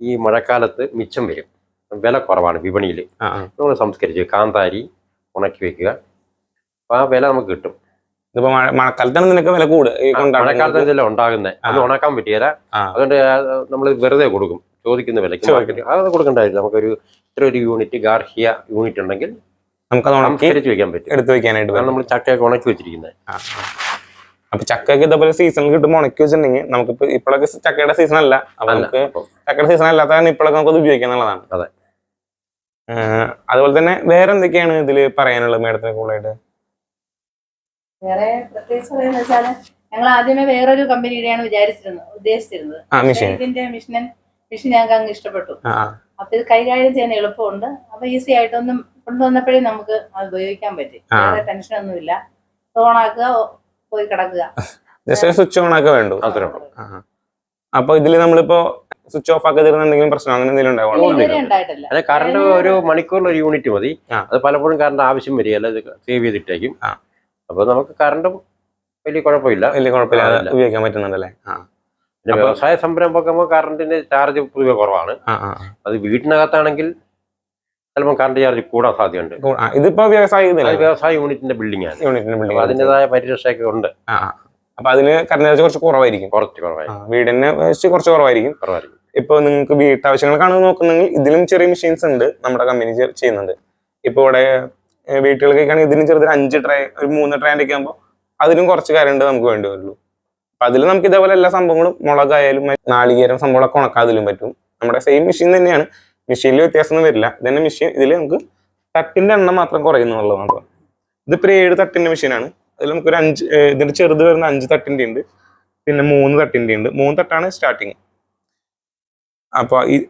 ഈ മഴക്കാലത്ത് മിച്ചം വരും. വില കുറവാണ് വിപണിയിൽ. നമ്മൾ സംസ്കരിച്ച് കാന്താരി ഉണക്കി വെക്കുക. അപ്പൊ ആ വില നമുക്ക് കിട്ടും. ഇതിപ്പോ മഴ മഴക്കാലത്താണ് നിനക്ക് വില മഴക്കാലത്ത് ഇതെല്ലാം ഉണ്ടാകുന്നത്. അത് ഉണക്കാൻ പറ്റിയല്ല അതുകൊണ്ട് നമ്മൾ വെറുതെ കൊടുക്കും. ചോദിക്കുന്ന market- അത് കൊടുക്കണ്ടായിരുന്നു. നമുക്കൊരു ഇത്ര ഒരു യൂണിറ്റ് ഗാർഹിക യൂണിറ്റ് ഉണ്ടെങ്കിൽ നമുക്കത് ഉണക്കി വെക്കാൻ പറ്റും. എടുത്തു വെക്കാനായിട്ട് കാരണം നമ്മൾ ചക്കയൊക്കെ ഉണക്കി വെച്ചിരിക്കുന്നത്. അപ്പൊ ചക്കയൊക്കെ ഇതേപോലെ സീസൺ കിട്ടുമ്പോൾ ഉണക്കി വെച്ചിട്ടുണ്ടെങ്കിൽ നമുക്കിപ്പോ ഇപ്പോഴൊക്കെ ചക്കയുടെ സീസൺ അല്ല. അപ്പൊ നമുക്ക് ചക്കയുടെ സീസൺ അല്ലാത്ത കാരണം ഇപ്പോഴൊക്കെ നമുക്ക് അത് ഉപയോഗിക്കാം എന്നുള്ളതാണ് അതെ. അതുപോലെ തന്നെ വേറെ എന്തൊക്കെയാണ് ഇതിൽ പറയാനുള്ളത് മേഡത്തിന് കൂടുതലായിട്ട്? വേറെ പ്രത്യേകിച്ച് പറയുന്നത് വെച്ചാൽ ഞങ്ങൾ ആദ്യമേ വേറൊരു കമ്പനിയുടെയാണ് വിചാരിച്ചിരുന്നത് ഉദ്ദേശിച്ചിരുന്നത്. ഇതിന്റെ മിഷൻ മിഷൻ ഞങ്ങൾക്ക് അങ്ങ് ഇഷ്ടപ്പെട്ടു. അപ്പൊ ഇത് കൈകാര്യം ചെയ്യാൻ എളുപ്പമുണ്ട്. അപ്പൊ ഈസി ആയിട്ടൊന്നും കൊണ്ടുവന്നപ്പോഴേ നമുക്ക് അത് ഉപയോഗിക്കാൻ പറ്റി. വേറെ ടെൻഷനൊന്നുമില്ല ഓണാക്കുക പോയി കിടക്കുക. ജസ്റ്റ് സ്വിച്ച് ഓൺ ഒക്കെ വേണ്ടു. അത്രേ ഉള്ളൂ. അപ്പൊ ഇതിൽ നമ്മളിപ്പോ സ്വിച്ച് ഓഫ് ആക്കി തരുന്ന എന്തെങ്കിലും പ്രശ്നം അങ്ങനെ എന്തെങ്കിലും ഉണ്ടായിട്ടില്ല. അല്ലെ കറണ്ട് ഒരു മണിക്കൂറിൽ ഒരു യൂണിറ്റ് മതി. അത് പലപ്പോഴും കറണ്ട് ആവശ്യം വരികയല്ല ഇത് സേവ് ചെയ്തിട്ടേക്കും. അപ്പൊ നമുക്ക് കറണ്ടും വലിയ കുഴപ്പമില്ല. വലിയ കുഴപ്പമില്ല. ഉപയോഗിക്കാൻ പറ്റുന്നുണ്ടല്ലേ? ആ. വ്യവസായ സംരംഭമൊക്കെ കറണ്ടിന്റെ ചാർജ് പൊതുവെ കുറവാണ്. അത് വീട്ടിനകത്താണെങ്കിൽ ചിലപ്പോൾ കറണ്ട് ചാർജ് കൂടാൻ സാധ്യതയുണ്ട്. ഇതിപ്പോ വ്യവസായ വ്യവസായ യൂണിറ്റിന്റെ ബിൽഡിംഗ് ആണ്. യൂണിറ്റിന്റെ ബിൽഡിംഗ് അതിന്റെതായ പരിരക്ഷയൊക്കെ ഉണ്ട്. അപ്പൊ അതിന് കറണ്ട് ചാർജ് കുറച്ച് കുറവായിരിക്കും. കുറച്ച് കുറവായിരിക്കും. വീടിനെ വെച്ച് കുറച്ച് കുറവായിരിക്കും. കുറവായിരിക്കും. ഇപ്പൊ നിങ്ങൾക്ക് വീട്ടാവശ്യങ്ങൾക്കാണ് നോക്കുന്നെങ്കിൽ ഇതിലും ചെറിയ മെഷീൻസ് ഉണ്ട് നമ്മുടെ കമ്പനി ചെയ്യുന്നുണ്ട്. ഇപ്പൊ ഇവിടെ വീട്ടുകൾക്കൊക്കെയാണെങ്കിൽ ഇതിനും ചെറുതൊരു അഞ്ച് ട്രേ ഒരു മൂന്ന് ട്രേ ഒക്കെ ആകുമ്പോൾ അതിനും കുറച്ച് കറണ്ട് നമുക്ക് വേണ്ടി വരുള്ളൂ. അപ്പൊ അതിൽ നമുക്ക് ഇതേപോലെ എല്ലാ സംഭവങ്ങളും മുളകായാലും നാളികേരം സംഭവങ്ങളൊക്കെ ഉണക്കാൻ അതിലും പറ്റും. നമ്മുടെ സെയിം മെഷീൻ തന്നെയാണ്. മെഷീനിൽ വ്യത്യാസമൊന്നും വരില്ല. ഇതന്നെ മെഷീൻ ഇതിൽ നമുക്ക് തട്ടിന്റെ എണ്ണം മാത്രം കുറയുന്നുള്ളത് മാത്രം ഇതിപ്പോ ഒരു ഏഴ് തട്ടിന്റെ മെഷീനാണ് അതിൽ നമുക്ക് ഒരു അഞ്ച് ഇതിന്റെ ചെറുത് വരുന്ന അഞ്ച് തട്ടിന്റെ ഉണ്ട്. പിന്നെ മൂന്ന് തട്ടിന്റെ ഉണ്ട്. മൂന്ന് തട്ടാണ് സ്റ്റാർട്ടിങ് അപ്പൊ ഈ-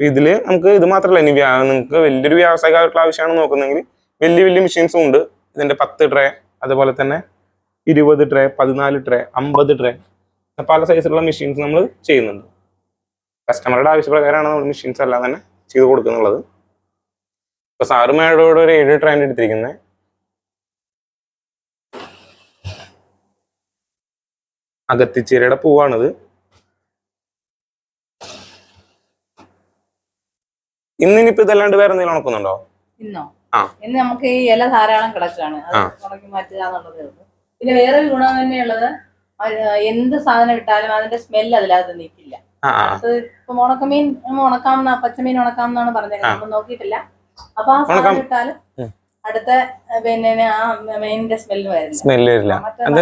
ഇതിൽ നമുക്ക് ഇത് മാത്രമല്ല ഇനി നിങ്ങൾക്ക് വലിയൊരു വ്യാവസായികമായിട്ടുള്ള ആവശ്യമാണ് നോക്കുന്നെങ്കിൽ വലിയ വലിയ മെഷീൻസും ഉണ്ട്. ഇതിന്റെ പത്ത് ട്രേ അതുപോലെ തന്നെ ഇരുപത് ട്രേ പതിനാല് ട്രേ അമ്പത് ട്രേ പല സൈസിലുള്ള മെഷീൻസ് നമ്മൾ ചെയ്യുന്നുണ്ട്. കസ്റ്റമറുടെ ആവശ്യപ്രകാരമാണ് നമ്മൾ മെഷീൻസ് എല്ലാം തന്നെ ചെയ്ത് കൊടുക്കുന്നുള്ളത്. ഇപ്പൊ സാറ് മേഡോട് ഒരു ഏഴ് ട്രെയിൻ എടുത്തിരിക്കുന്നത് അകത്തിച്ചേരയുടെ പൂവാണിത്. ഇന്നിനിപ്പോ ഇതല്ലാണ്ട് വേറെ എന്തെങ്കിലും ഉണക്കുന്നുണ്ടോ? ഇന്നോ? ആ. ഇന്ന് നമുക്ക് ഈ ഇല ധാരാളം കിടക്കാണ് അത്. ഉണക്കി മാറ്റുക എന്നുള്ളതേ പിന്നെ വേറൊരു ഗുണം തന്നെയുള്ളത് എന്ത് സാധനം ഇട്ടാലും അതിന്റെ സ്മെല്ല് അതിലകത്ത് നിൽക്കില്ല. ആ അത് ഇപ്പം ഉണക്കമീൻ ഉണക്കാം പച്ചമീൻ ഉണക്കാമെന്നാണ് പറഞ്ഞത് നമ്മൾ നോക്കിയിട്ടില്ല. അപ്പൊ ആ ഉണക്കാം. സാധനം ഇട്ടാലും. അടുത്ത പിന്നെ ആ മീനിന്റെ സ്മെല്ല് വരില്ല. സ്മെല്ല് വരില്ല എന്താ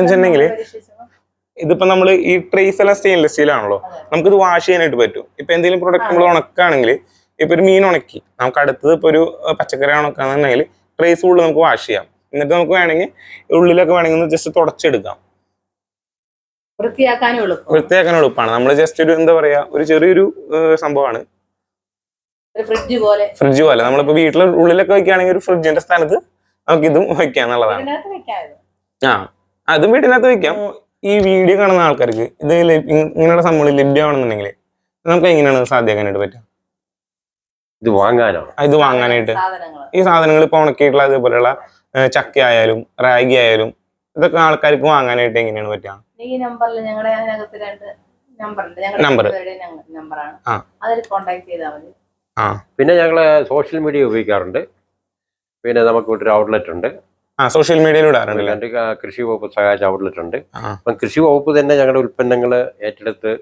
ഇതിപ്പോ നമ്മൾ ഈ ട്രേസ് എല്ലാം സ്റ്റെയിൻലെസ് സ്റ്റീൽ ആണല്ലോ. നമുക്ക് നമുക്കിത് വാഷ് ചെയ്യാനായിട്ട് പറ്റും. ഇപ്പൊ എന്തെങ്കിലും പ്രൊഡക്റ്റ് നമ്മൾ ഉണക്കുകയാണെങ്കിൽ ഇപ്പൊ ഒരു മീൻ ഉണക്കി നമുക്ക് അടുത്തത് ഇപ്പൊ ഒരു പച്ചക്കറി ഉണക്കാന്നുണ്ടെങ്കിൽ ട്രേസ് ഫുള്ള് നമുക്ക് വാഷ് ചെയ്യാം. എന്നിട്ട് നമുക്ക് വേണമെങ്കിൽ ഉള്ളിലൊക്കെ വേണമെങ്കിൽ ഒന്ന് ജസ്റ്റ് തുടച്ചെടുക്കാം. എളുപ്പം വൃത്തിയാക്കാൻ എളുപ്പമാണ് നമ്മൾ ജസ്റ്റ് ഒരു എന്താ പറയാ ഒരു ചെറിയൊരു സംഭവമാണ്. ഫ്രിഡ്ജ് പോലെ. ഫ്രിഡ്ജ് പോലെ. നമ്മളിപ്പോ വീട്ടിലെ ഉള്ളിലൊക്കെ വെക്കുകയാണെങ്കിൽ ഒരു ഫ്രിഡ്ജിന്റെ സ്ഥാനത്ത് നമുക്ക് ഇതും വെക്കാന്നുള്ളതാണ് ആ. അതും വീട്ടിനകത്ത് വെക്കാം ഈ വീഡിയോ കാണുന്ന ആൾക്കാർക്ക് ഇത് ഇങ്ങനെയുള്ള സംഭവം ലഭ്യമാണെന്നുണ്ടെങ്കിൽ നമുക്ക് എങ്ങനെയാണ് സാധ്യമാക്കാനായിട്ട് പറ്റുക? ഇത് വാങ്ങാനോ ഇത് വാങ്ങാനായിട്ട്. ഈ സാധനങ്ങൾ ഇപ്പൊ ഉണക്കിയിട്ടുള്ള അതേപോലെയുള്ള ചക്ക ആയാലും റാഗി ആയാലും ഇതൊക്കെ ആൾക്കാർക്ക് വാങ്ങാനായിട്ട് എങ്ങനെയാണ് പറ്റുക? ഈ നമ്പറിൽ ഞങ്ങളുടെ അതിനകത്ത് രണ്ട് നമ്പർ. നമ്പറാണ്. ആ. അതിൽ കോണ്ടാക്ട് ചെയ്താൽ മതി. ആ. പിന്നെ ഞങ്ങൾ സോഷ്യൽ മീഡിയ ഉപയോഗിക്കാറുണ്ട്. പിന്നെ നമുക്ക് ഒരു ഔട്ട്ലെറ്റ് ഉണ്ട്. ആ സോഷ്യൽ മീഡിയയിലൂടെ കൃഷി വകുപ്പ് സഹായിച്ച ഔട്ട്ലെറ്റ് ഉണ്ട്. അപ്പം കൃഷി വകുപ്പ് തന്നെ ഞങ്ങളുടെ ഉൽപ്പന്നങ്ങൾ ഏറ്റെടുത്ത്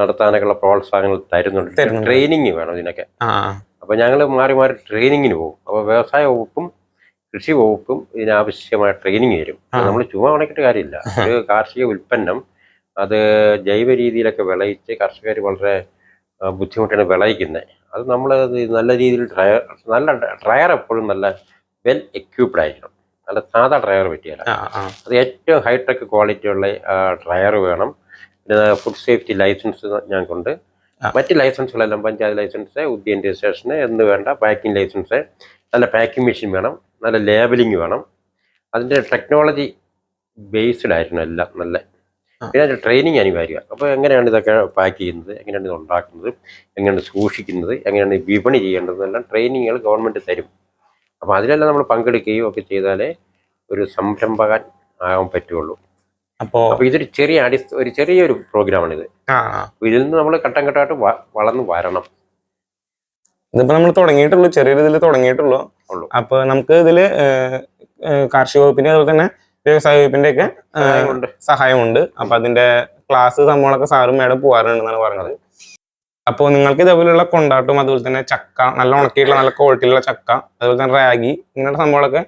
നടത്താനൊക്കെയുള്ള പ്രോത്സാഹനങ്ങൾ തരുന്നുണ്ട്. ട്രെയിനിങ് വേണം ഇതിനൊക്കെ. അപ്പൊ അപ്പോൾ ഞങ്ങൾ മാറി മാറി ട്രെയിനിങ്ങിന് പോകും. അപ്പൊ വ്യവസായ വകുപ്പും കൃഷി വകുപ്പും ഇതിനാവശ്യമായ ട്രെയിനിങ് തരും നമ്മൾ ചുമ്മാ ഉണക്കിയിട്ട് കാര്യമില്ല. ഒരു കാർഷിക ഉൽപ്പന്നം അത് ജൈവ രീതിയിലൊക്കെ വിളയിച്ച് കർഷകർ വളരെ ബുദ്ധിമുട്ടാണ് വിളയിക്കുന്നത് അത് നമ്മൾ നല്ല രീതിയിൽ ഡ്രയർ നല്ല ഡ്രയർ എപ്പോഴും നല്ല വെൽ എക്യൂപ്ഡ് ആയിരിക്കണം. നല്ല സാധാ ഡ്രയർ പറ്റിയല്ല അത് ഏറ്റവും ഹൈടെക് ക്വാളിറ്റി ഉള്ള ഡ്രയർ വേണം. പിന്നെ ഫുഡ് സേഫ്റ്റി ലൈസൻസ് ഞങ്ങൾക്കുണ്ട്. മറ്റ് ലൈസൻസുകളെല്ലാം പഞ്ചായത്ത് ലൈസൻസ് ഉദ്യൻ രജിസ്ട്രേഷന് എന്ന് വേണ്ട പാക്കിംഗ് ലൈസൻസ് നല്ല പാക്കിംഗ് മെഷീൻ വേണം. നല്ല ലേബലിംഗ് വേണം. അതിന്റെ ടെക്നോളജി ബേസ്ഡ് ആയിരുന്നു എല്ലാം നല്ല. പിന്നെ അതിന്റെ ട്രെയിനിങ് അനിവാര്യമാണ്. അപ്പോൾ എങ്ങനെയാണ് ഇതൊക്കെ പാക്ക് ചെയ്യുന്നത്? എങ്ങനെയാണ് ഇത് ഉണ്ടാക്കുന്നത്? എങ്ങനെയാണ് സൂക്ഷിക്കുന്നത്? എങ്ങനെയാണ് വിപണി ചെയ്യേണ്ടത്? എല്ലാം ട്രെയിനിങ്ങുകൾ ഗവൺമെന്റ് തരും. അപ്പോൾ അതിലെല്ലാം നമ്മൾ പങ്കെടുക്കുകയും ഒക്കെ ചെയ്താലേ ഒരു സംരംഭകൻ ആകാൻ പറ്റുള്ളൂ അപ്പോൾ അപ്പോൾ ഇതൊരു ചെറിയ അടി ഒരു ചെറിയൊരു പ്രോഗ്രാമാണ് ആ ഇതിൽ നിന്ന് നമ്മൾ ഘട്ടം ഘട്ടമായിട്ട് വളർന്നു വരണം. ഇതിപ്പോ നമ്മൾ തുടങ്ങിയിട്ടുള്ളൂ. ചെറിയ രീതിയിൽ തുടങ്ങിയിട്ടുള്ളൂ. ഉള്ളൂ. അപ്പൊ നമുക്ക് ഇതിൽ കാർഷിക വകുപ്പിന്റെ അതുപോലെ തന്നെ വ്യവസായ വകുപ്പിന്റെ ഒക്കെ സഹായമുണ്ട്. അപ്പൊ അതിന്റെ ക്ലാസ് സംഭവങ്ങളൊക്കെ സാറും മേഡം പോവാറുണ്ടെന്നാണ് പറഞ്ഞത്. അപ്പോൾ നിങ്ങൾക്ക് ഇതേപോലെയുള്ള കൊണ്ടാട്ടും അതുപോലെ തന്നെ ചക്ക നല്ല ഉണക്കിയിട്ടുള്ള നല്ല ക്വാളിറ്റിയുള്ള ചക്ക അതുപോലെ തന്നെ റാഗി ഇങ്ങനെയുള്ള സംഭവങ്ങളൊക്കെ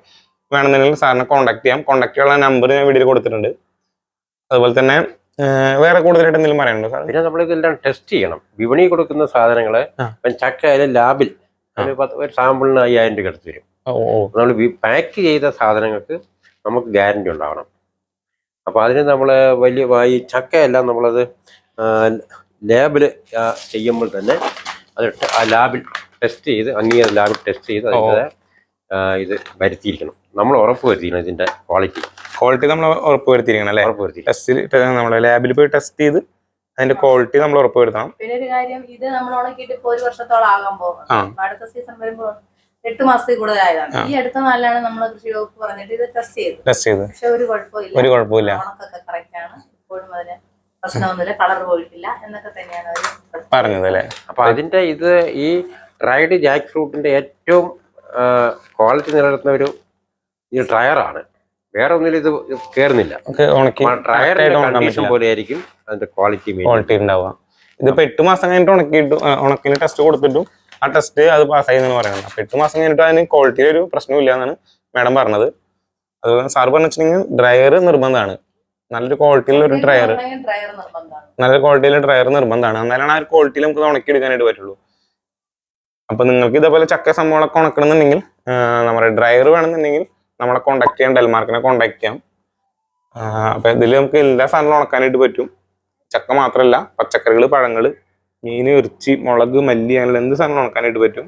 വേണമെന്നുണ്ടെങ്കിൽ സാറിനെ കോൺടാക്ട് ചെയ്യാം. കോൺടാക്ട് ചെയ്യാനുള്ള നമ്പർ ഞാൻ വീഡിയോയിൽ കൊടുത്തിട്ടുണ്ട്. അതുപോലെ തന്നെ വേറെ കൂടുതലായിട്ട് എന്തെങ്കിലും പറയാനുണ്ടോ സാർ പിന്നെ നമ്മൾ ഇതെല്ലാം ടെസ്റ്റ് ചെയ്യണം. വിപണി കൊടുക്കുന്ന സാധനങ്ങൾ ചക്ക ആയാലും ലാബിൽ ഒരു പത്ത് ഒരു സാമ്പിളിന് അയ്യായിരം രൂപ അടുത്ത് വരും. നമ്മൾ പാക്ക് ചെയ്ത സാധനങ്ങൾക്ക് നമുക്ക് ഗ്യാരണ്ടി ഉണ്ടാവണം. അപ്പോൾ അതിന് നമ്മൾ വലിയ ഈ ചക്കയെല്ലാം നമ്മളത് ലാബിൽ ചെയ്യുമ്പോൾ തന്നെ അത് ആ ലാബിൽ ടെസ്റ്റ് ചെയ്ത് അങ്ങനെ ലാബിൽ ടെസ്റ്റ് ചെയ്ത് അതിന്റെ ഇത് വരുത്തിയിരിക്കണം. നമ്മൾ ഉറപ്പ് വരുത്തിയിരിക്കണം ഇതിന്റെ ക്വാളിറ്റി. ക്വാളിറ്റി നമ്മൾ ഉറപ്പ് വരുത്തിയിരിക്കണം അല്ലേ? ഉറപ്പ് വരുത്തി ടെസ്റ്റ് നമ്മൾ ലാബിൽ പോയി ടെസ്റ്റ് ചെയ്ത് അതിന്റെ ക്വാളിറ്റി നമ്മൾ ഉറപ്പ് വരുത്തണം പിന്നെ ഒരു കാര്യം ഇത് നമ്മൾ ഉണക്കിയിട്ട് ഇപ്പൊ ഒരു വർഷത്തോളം ആകാൻ പോകും. അപ്പൊ അടുത്ത സീസൺ വരുമ്പോ എട്ട് മാസത്തിൽ കൂടുതലായതാണ്. ഈ അടുത്ത നാളിലാണ് നമ്മൾ കൃഷി വകുപ്പ് പറഞ്ഞിട്ട് ഇത് ടെസ്റ്റ് ചെയ്തു ടെസ്റ്റ് ചെയ്തു പക്ഷെ ഒരു കുഴപ്പമില്ല. ഒരു കുഴപ്പമില്ല. ഉണക്കൊക്കെ കറക്റ്റ് ആണ്. ഇപ്പോഴും അതിന് പ്രശ്നമൊന്നുമില്ല. കളർ പോയിട്ടില്ല. എന്നൊക്കെ തന്നെയാണ് അവർ പറഞ്ഞത് അല്ലേ അപ്പോൾ അതിന്റെ ഇത് ഈ ഡ്രൈഡ് ജാക്ക് ഫ്രൂട്ടിന്റെ ഏറ്റവും ക്വാളിറ്റി നിലനിർത്തുന്ന ഒരു ഈ ഡ്രയറാണ് വേറെ ഒന്നിലും ഇത് കേറുന്നില്ല. കണ്ടീഷൻ പോലെ ആയിരിക്കും അതിന്റെ ക്വാളിറ്റി ക്വാളിറ്റി ഉണ്ടാവുക. ഇതിപ്പോ എട്ട് മാസം കഴിഞ്ഞിട്ട് ഉണക്കിയിട്ട് ഉണക്കിന് ടെസ്റ്റ് കൊടുത്തിട്ടും ആ ടെസ്റ്റ് അത് പാസ്സായി എന്നാണ് പറയുന്നത് അപ്പൊ എട്ട് മാസം കഴിഞ്ഞിട്ട് അതിന് ക്വാളിറ്റിയിൽ ഒരു പ്രശ്നമില്ല എന്നാണ് മാഡം പറഞ്ഞത്. അതുപോലെ സാർ പറഞ്ഞു വെച്ചിട്ടുണ്ടെങ്കിൽ ഡ്രയർ നിർബന്ധമാണ്. നല്ലൊരു ക്വാളിറ്റിയിലുള്ള ഒരു ഡ്രയർ നല്ല ക്വാളിറ്റിയിലുള്ള ഡ്രയർ നിർബന്ധമാണ്. എന്നാലാണ് ആ ഒരു ക്വാളിറ്റിയിൽ നമുക്ക് ഉണക്കി എടുക്കാനായിട്ട് പറ്റുള്ളൂ. അപ്പൊ നിങ്ങൾക്ക് ഇതേപോലെ ചക്ക സംഭവങ്ങളൊക്കെ ഉണക്കണമെന്നുണ്ടെങ്കിൽ നമ്മുടെ ഡ്രയർ വേണമെന്നുണ്ടെങ്കിൽ നമ്മളെ കോണ്ടാക്ട് ചെയ്യാം ഡെൽമാർക്കിനെ കോണ്ടാക്ട് ചെയ്യാം. അപ്പൊ ഇതിൽ നമുക്ക് എല്ലാ സാധനങ്ങളും ഉണക്കാനായിട്ട് പറ്റും. ചക്ക മാത്രമല്ല പച്ചക്കറികൾ പഴങ്ങൾ മീൻ ഇറച്ചി മുളക് മല്ലി അങ്ങനെ എന്ത് സാധനം ഉണക്കാനായിട്ട് പറ്റും.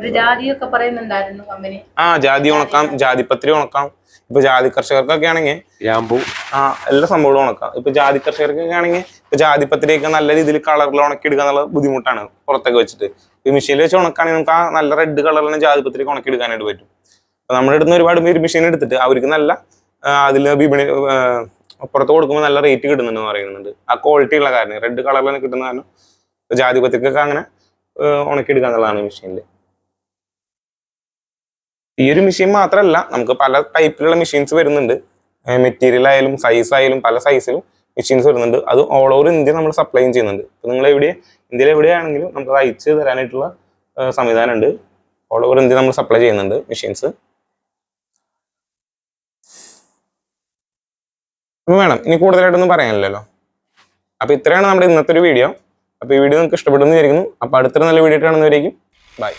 ഒരു ജാതിയൊക്കെ പറയുന്നുണ്ടായിരുന്നു കമ്പനി ആ ജാതി ഉണക്കാം ജാതിപത്രി ഉണക്കാം. ഇപ്പൊ ജാതി കർഷകർക്കൊക്കെ ആണെങ്കിൽ ഗ്രാമ്പു ആ എല്ലാ സംഭവങ്ങളും ഉണക്കാം. ഇപ്പൊ ജാതി കർഷകർക്കൊക്കെ ആണെങ്കിൽ ഇപ്പൊ ജാതിപത്രിയൊക്കെ നല്ല രീതിയിൽ കളറിൽ ഉണക്കി എടുക്കുക എന്നുള്ള ബുദ്ധിമുട്ടാണ് പുറത്തൊക്കെ വെച്ചിട്ട്. ഈ മെഷീനിൽ വെച്ച് ഉണക്കാണെങ്കിൽ നമുക്ക് ആ നല്ല റെഡ് കളറിൽ ജാതിപത്രി ഉണക്കി എടുക്കാനായിട്ട് പറ്റും. അപ്പൊ നമ്മുടെ അടുത്ത് ഒരുപാട് പേര് മെഷീൻ എടുത്തിട്ട് അവർക്ക് നല്ല അതിൽ വിപണി പുറത്ത് കൊടുക്കുമ്പോൾ നല്ല റേറ്റ് കിട്ടുന്നുണ്ടെന്ന് പറയുന്നുണ്ട്. ആ ക്വാളിറ്റി ഉള്ള കാരണം റെഡ് കളറിൽ തന്നെ കിട്ടുന്ന കാരണം ജാതിപത്രിക്കൊക്കെ അങ്ങനെ ഉണക്കി എടുക്കുക എന്നുള്ളതാണ് മെഷീനിൽ ഈ ഒരു മെഷീൻ മാത്രമല്ല നമുക്ക് പല ടൈപ്പിലുള്ള മെഷീൻസ് വരുന്നുണ്ട്. മെറ്റീരിയൽ ആയാലും സൈസ് ആയാലും പല സൈസിലും മെഷീൻസ് വരുന്നുണ്ട്. അത് ഓൾ ഓവർ ഇന്ത്യ നമ്മൾ സപ്ലൈ ചെയ്യുന്നുണ്ട്. ഇപ്പൊ നിങ്ങൾ എവിടെ ഇന്ത്യയിൽ എവിടെയാണെങ്കിലും നമുക്ക് അയച്ച് തരാനായിട്ടുള്ള സംവിധാനമുണ്ട് ഓൾ ഓവർ ഇന്ത്യ നമ്മൾ സപ്ലൈ ചെയ്യുന്നുണ്ട് മെഷീൻസ് വേണം. ഇനി കൂടുതലായിട്ടൊന്നും പറയാനില്ലല്ലോ. അപ്പൊ ഇത്രയാണ് നമ്മുടെ ഇന്നത്തെ ഒരു വീഡിയോ അപ്പോൾ ഈ വീഡിയോ നിങ്ങൾക്ക് ഇഷ്ടപ്പെടുന്നു വിചാരിക്കുന്നു. അപ്പോൾ അടുത്തൊരു നല്ല വീഡിയോ കാണുന്നവരേക്കും ബൈ